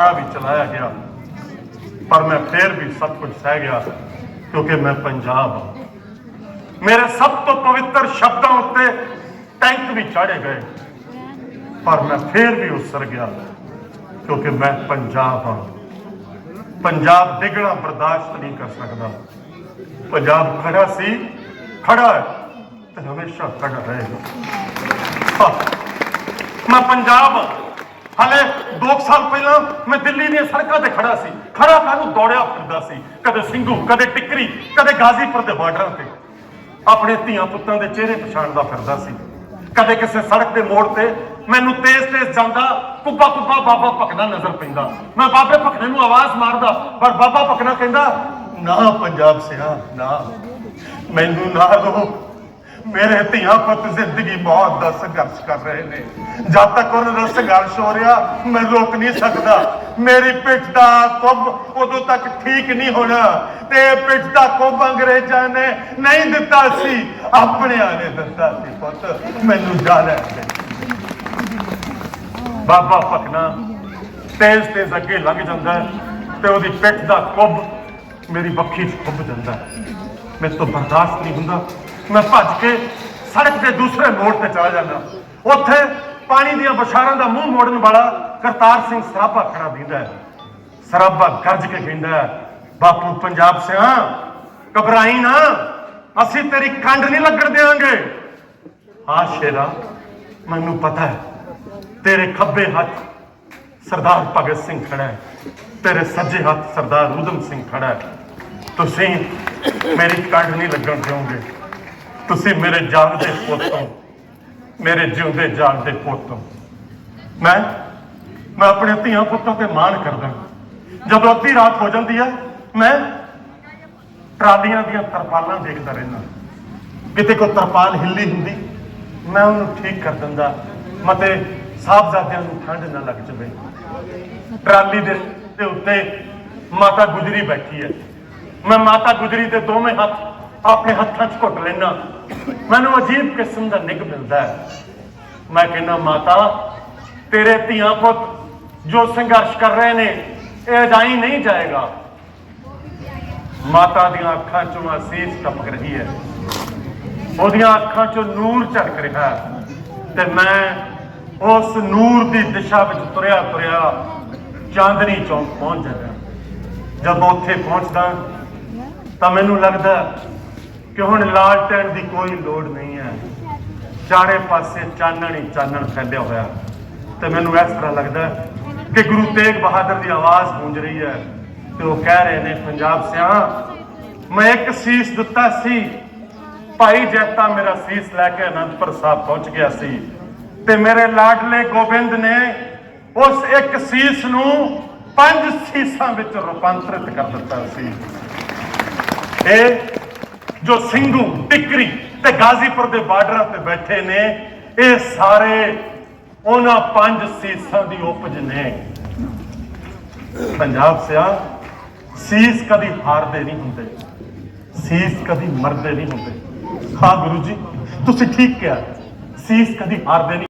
ਆ ਵੀ ਚਲਾਇਆ ਗਿਆ। ਪਰ ਮੈਂ ਫੇਰ ਵੀ ਸਭ ਕੁਝ ਸਹਿ ਗਿਆ, ਕਿਉਂਕਿ ਮੈਂ ਪੰਜਾਬ ਹਾਂ। ਮੇਰੇ ਸਭ ਤੋਂ ਪਵਿੱਤਰ ਸ਼ਬਦਾਂ ਉੱਤੇ ਟੈਂਕ ਵੀ ਚਾੜੇ ਗਏ। ਪਰ ਮੈਂ ਫੇਰ ਵੀ ਉਸਰ ਗਿਆ, ਕਿਉਂਕਿ ਮੈਂ ਪੰਜਾਬ ਹਾਂ। ਪੰਜਾਬ ਡਿੱਗਣਾ ਬਰਦਾਸ਼ਤ ਨਹੀਂ ਕਰ ਸਕਦਾ। ਪੰਜਾਬ ਖੜਾ ਸੀ ਖੜਾ ਹੈ ਤੇ ਹਮੇਸ਼ਾ ਖੜਾ ਰਹੇਗਾ। ਮੈਂ ਪੰਜਾਬ ਹਾਂ। ਹਾਲੇ 2 ਸਾਲ ਪਹਿਲਾਂ ਮੈਂ ਦਿੱਲੀ ਦੀਆਂ ਸੜਕਾਂ ਤੇ ਖੜਾ ਸੀ ਖੜਾ ਕਾਹਨੂੰ ਦੌੜਿਆ ਫਿਰਦਾ ਸੀ, ਕਦੇ ਸਿੰਘੂ, ਕਦੇ ਟਿੱਕਰੀ, ਕਦੇ ਗਾਜ਼ੀਪੁਰ ਦੇ ਬਾਰਡਰਾਂ ਤੇ। ਆਪਣੇ ਧੀਆਂ ਪੁੱਤਾਂ ਦੇ ਚਿਹਰੇ ਪਛਾਣਦਾ ਫਿਰਦਾ ਸੀ। ਕਦੇ ਕਿਸੇ ਸੜਕ ਦੇ ਮੋੜ ਤੇ ਮੈਨੂੰ ਤੇਜ਼-ਤੇਜ਼ ਜਾਂਦਾ ਕੁੱਬਾ ਕੁੱਬਾ ਬਾਬਾ ਭਕਨਾ ਨਜ਼ਰ ਪੈਂਦਾ। ਮੈਂ ਬਾਬੇ ਭਕਨੇ ਨੂੰ ਆਵਾਜ਼ ਮਾਰਦਾ, ਪਰ ਬਾਬਾ ਭਕਨਾ ਕਹਿੰਦਾ, ਨਾ ਪੰਜਾਬ ਸਿਆ, ਨਾ। ਮੈਨੂੰ ਨਾ ਦੋ ਮੇਰੇ ਧੀਆਂ ਪੁੱਤ ਜ਼ਿੰਦਗੀ ਮੌਤ ਦਾ ਸੰਘਰਸ਼ ਕਰ ਰਹੇ ਨੇ। ਜਦ ਤੱਕ ਉਹਨਾਂ ਦਾ ਸੰਘਰਸ਼ ਹੋ ਰਿਹਾ, ਮੈਂ ਰੋਕ ਨਹੀਂ ਸਕਦਾ। ਮੇਰੀ ਪਿੱਠ ਦਾ ਕੁੱਬ ਉਦੋਂ ਤੱਕ ਠੀਕ ਨਹੀਂ ਹੋਣਾ ਤੇ ਪਿੱਠ ਦਾ ਕੁੱਬ ਅੰਗਰੇਜ਼ਾਂ ਨੇ ਨਹੀਂ ਦਿੱਤਾ ਸੀ। ਆਪਣਿਆਂ ਨੇ ਦਿੱਤਾ ਸੀ ਪੁੱਤ। ਮੈਨੂੰ ਜਾ ਲੈ ਬਾਬਾ ਭਕਨਾ ਤੇਜ਼ ਤੇਜ਼ ਅੱਗੇ ਲੰਘ ਜਾਂਦਾ ਤੇ ਉਹਦੀ ਪਿੱਠ ਦਾ ਕੁੱਬ ਮੇਰੀ ਬੱਖੀ 'ਚ ਖੁੱਭ ਜਾਂਦਾ ਮੇਰੇ ਤੋਂ ਬਰਦਾਸ਼ਤ ਨਹੀਂ ਹੁੰਦਾ। ਮੈਂ ਭੱਜ ਕੇ ਸੜਕ ਦੇ ਦੂਸਰੇ ਮੋੜ ਤੇ ਚਲਾ ਜਾਂਦਾ। ਉੱਥੇ ਪਾਣੀ ਦੀਆਂ ਬਸ਼ਾਰਾਂ ਦਾ ਮੂੰਹ ਮੋੜਨ ਵਾਲਾ ਕਰਤਾਰ ਸਿੰਘ ਸਰਾਭਾ ਖੜਾ ਦਿੰਦਾ ਹੈ। ਸਰਾਭਾ ਗਰਜ ਕੇ ਕਹਿੰਦਾ ਬਾਪੂ ਪੰਜਾਬ ਸਿਆ, ਘਬਰਾਈ ਨਾ, ਅਸੀਂ ਤੇਰੀ ਕੰਡ ਨਹੀਂ ਲੱਗਣ ਦੇਵਾਂਗੇ ਹਾਂ ਸ਼ੇਰਾ, ਮੈਨੂੰ ਪਤਾ ਹੈ, ਤੇਰੇ ਖੱਬੇ ਹੱਥ ਸਰਦਾਰ ਭਗਤ ਸਿੰਘ ਖੜਾ ਹੈ, ਤੇਰੇ ਸੱਜੇ ਹੱਥ ਸਰਦਾਰ ਊਧਮ ਸਿੰਘ ਖੜਾ ਹੈ। ਤੁਸੀਂ ਮੇਰੀ ਕੰਡ ਨਹੀਂ ਲੱਗਣ ਦਿਓਗੇ। ਤੁਸੀਂ ਮੇਰੇ ਜਾਗਦੇ ਪੁੱਤ ਹੋ। ਮੇਰੇ ਜਿਉਂਦੇ ਜਾਗਦੇ ਪੁੱਤ ਹੋ। ਮੈਂ ਮੈਂ ਆਪਣੇ ਧੀਆਂ ਪੁੱਤਾਂ ਤੇ ਮਾਣ ਕਰਦਾ ਜਦੋਂ ਅੱਧੀ ਰਾਤ ਹੋ ਜਾਂਦੀ ਹੈ ਮੈਂ ਟਰਾਲੀਆਂ ਦੀਆਂ ਤਰਪਾਲਾਂ ਦੇਖਦਾ ਰਹਿੰਦਾ। ਕਿਤੇ ਕੋਈ ਤਰਪਾਲ ਹਿੱਲੀ ਹੁੰਦੀ, ਮੈਂ ਉਹਨੂੰ ਠੀਕ ਕਰ ਦਿੰਦਾ। ਮਤੇ ਸਾਹਿਬਜ਼ਾਦਿਆਂ ਨੂੰ ਠੰਡ ਨਾ ਲੱਗ ਜਾਵੇ। ਟਰਾਲੀ ਦੇ ਉੱਤੇ ਮਾਤਾ ਗੁਜਰੀ ਬੈਠੀ ਹੈ। ਮੈਂ ਮਾਤਾ ਗੁਜਰੀ ਦੇ ਦੋਵੇਂ ਹੱਥ ਆਪਣੇ ਹੱਥਾਂ 'ਚ ਘੁੱਟ ਲੈਣਾ ਮੈਨੂੰ ਅਜੀਬ ਕਿਸਮ ਦਾ ਨਿੱਘ ਮਿਲਦਾ ਹੈ। ਮੈਂ ਕਹਿੰਦਾ, ਮਾਤਾ, ਤੇਰੇ ਧੀਆਂ ਪੁੱਤ ਜੋ ਸੰਘਰਸ਼ ਕਰ ਰਹੇ ਨੇ, ਇਹ ਜਾਈ ਨਹੀਂ ਜਾਏਗਾ। ਮਾਤਾ ਦੀਆਂ ਅੱਖਾਂ 'ਚੋਂ ਅਸੀਸ ਟਪਕ ਰਹੀ ਹੈ। ਉਹਦੀਆਂ ਅੱਖਾਂ 'ਚੋਂ ਨੂਰ ਝਲਕ ਰਿਹਾ ਤੇ ਮੈਂ ਉਸ ਨੂਰ ਦੀ ਦਿਸ਼ਾ ਵਿੱਚ ਤੁਰਿਆ ਤੁਰਿਆ ਚਾਂਦਨੀ ਚੌਂਕ ਪਹੁੰਚ ਜਾਂਦਾ। ਜਦੋਂ ਉੱਥੇ ਪਹੁੰਚਦਾ ਤਾਂ ਮੈਨੂੰ ਲੱਗਦਾ ਕਿ ਹੁਣ ਲਾਲਟੈਨ ਦੀ ਕੋਈ ਲੋੜ ਨਹੀਂ ਹੈ? ਚਾਰੇ ਪਾਸੇ ਚਾਨਣ ਹੀ ਚਾਨਣ ਫੈਲਿਆ ਹੋਇਆ। ਤੇ ਮੈਨੂੰ ਇਸ ਤਰ੍ਹਾਂ ਲੱਗਦਾ ਕਿ ਗੁਰੂ ਤੇਗ ਬਹਾਦਰ ਦੀ ਆਵਾਜ਼ ਗੂੰਜ ਰਹੀ ਹੈ ਤੇ ਉਹ ਕਹਿ ਰਹੇ ਨੇ, ਪੰਜਾਬ ਸਿਆ ਮੈਂ ਇੱਕ ਸੀਸ ਦਿੱਤਾ ਸੀ। ਭਾਈ ਜੈਤਾ ਮੇਰਾ ਸੀਸ ਲੈ ਕੇ ਅਨੰਦਪੁਰ ਸਾਹਿਬ ਪਹੁੰਚ ਗਿਆ ਸੀ। ਤੇ ਮੇਰੇ ਲਾਡਲੇ ਗੋਬਿੰਦ ਨੇ ਉਸ ਇੱਕ ਸੀਸ ਨੂੰ ਪੰਜ ਸੀਸਾਂ ਵਿੱਚ ਰੂਪਾਂਤਰਿਤ ਕਰ ਦਿੱਤਾ ਸੀ। ਇਹ ਜੋ ਸਿੰਘੂ, ਟਿਕਰੀ ਤੇ ਗਾਜ਼ੀਪੁਰ ਦੇ ਬਾਰਡਰਾਂ ਤੇ ਬੈਠੇ ਨੇ, ਇਹ ਸਾਰੇ ਉਹਨਾਂ ਪੰਜ ਸੀਸਾਂ ਦੀ ਉਪਜ ਨੇ। ਪੰਜਾਬ ਸਿਆ, ਸੀਸ ਕਦੀ ਹਾਰਦੇ ਨਹੀਂ ਹੁੰਦੇ, ਸੀਸ ਕਦੀ ਮਰਦੇ ਨਹੀਂ ਹੁੰਦੇ। ਹਾਂ ਗੁਰੂ ਜੀ, ਤੁਸੀਂ ਠੀਕ ਕਿਹਾ, ਸੀਸ ਕਦੀ ਹਾਰਦੇ ਨਹੀਂ